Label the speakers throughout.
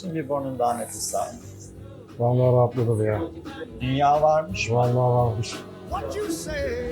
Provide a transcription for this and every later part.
Speaker 1: Şimdi burnundan nefes al.
Speaker 2: Vallahi rahatladı ya.
Speaker 1: Dünya varmış.
Speaker 2: Vallahi varmış.
Speaker 3: What you say?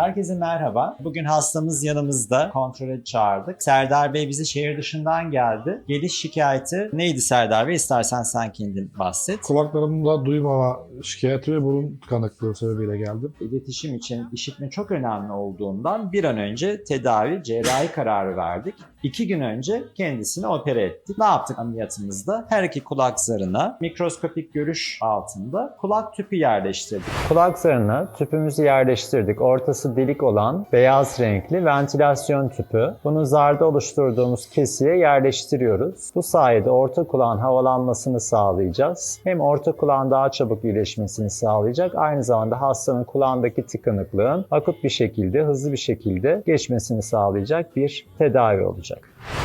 Speaker 1: Herkese merhaba. Bugün hastamız yanımızda. Kontrole çağırdık. Serdar Bey bize şehir dışından geldi. Geliş şikayeti neydi Serdar Bey? İstersen sen kendin bahset.
Speaker 2: Kulaklarımda duymama şikayeti ve burun tıkanıklığı sebebiyle geldim.
Speaker 1: İletişim için işitme çok önemli olduğundan bir an önce tedavi, cerrahi kararı verdik. İki gün önce kendisini opere ettik. Ne yaptık ameliyatımızda? Her iki kulak zarına mikroskopik görüş altında kulak tüpü yerleştirdik. Kulak zarına tüpümüzü yerleştirdik. Ortası delik olan beyaz renkli ventilasyon tüpü. Bunu zarda oluşturduğumuz kesiye yerleştiriyoruz. Bu sayede orta kulağın havalanmasını sağlayacağız. Hem orta kulağın daha çabuk iyileşmesini sağlayacak. Aynı zamanda hastanın kulağındaki tıkanıklığın akut bir şekilde, hızlı bir şekilde geçmesini sağlayacak bir tedavi olacak.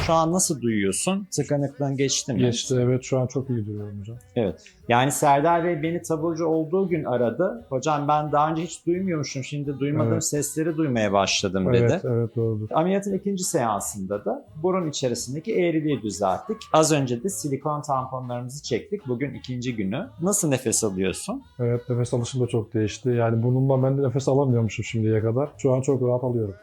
Speaker 1: Şu an nasıl duyuyorsun? Tıkanıklığın geçti mi?
Speaker 2: Geçti evet şu an çok iyi duruyorum hocam.
Speaker 1: Evet. Yani Serdar Bey beni taburcu olduğu gün aradı. Hocam ben daha önce hiç duymuyormuşum. Şimdi duymadığım
Speaker 2: Evet.
Speaker 1: sesleri duymaya başladım dedi.
Speaker 2: Evet evet doğrudur.
Speaker 1: Ameliyatın ikinci seansında da burun içerisindeki eğriliği düzelttik. Az önce de silikon tamponlarımızı çektik. Bugün ikinci günü. Nasıl nefes alıyorsun?
Speaker 2: Evet nefes alışım da çok değişti. Yani burnumdan ben de nefes alamıyormuşum şimdiye kadar. Şu an çok rahat alıyorum.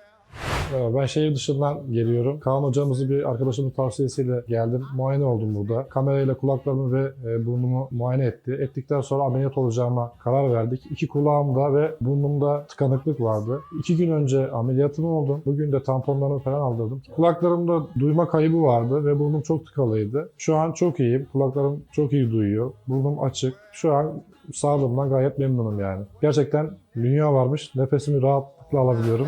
Speaker 2: Evet, Ben şehir dışından geliyorum. Kaan hocamızı bir arkadaşımın tavsiyesiyle geldim. Muayene oldum burada. Kamerayla kulaklarımı ve e, burnumu muayene etti. Ettikten sonra ameliyat olacağıma karar verdik. İki kulağımda ve burnumda tıkanıklık vardı. İki gün önce ameliyatım oldum. Bugün de tamponlarımı falan aldırdım. Kulaklarımda duyma kaybı vardı ve burnum çok tıkalıydı. Şu an çok iyiyim. Kulaklarım çok iyi duyuyor. Burnum açık. Şu an sağlığımdan gayet memnunum yani. Gerçekten dünya varmış. Nefesimi rahatlıkla alabiliyorum.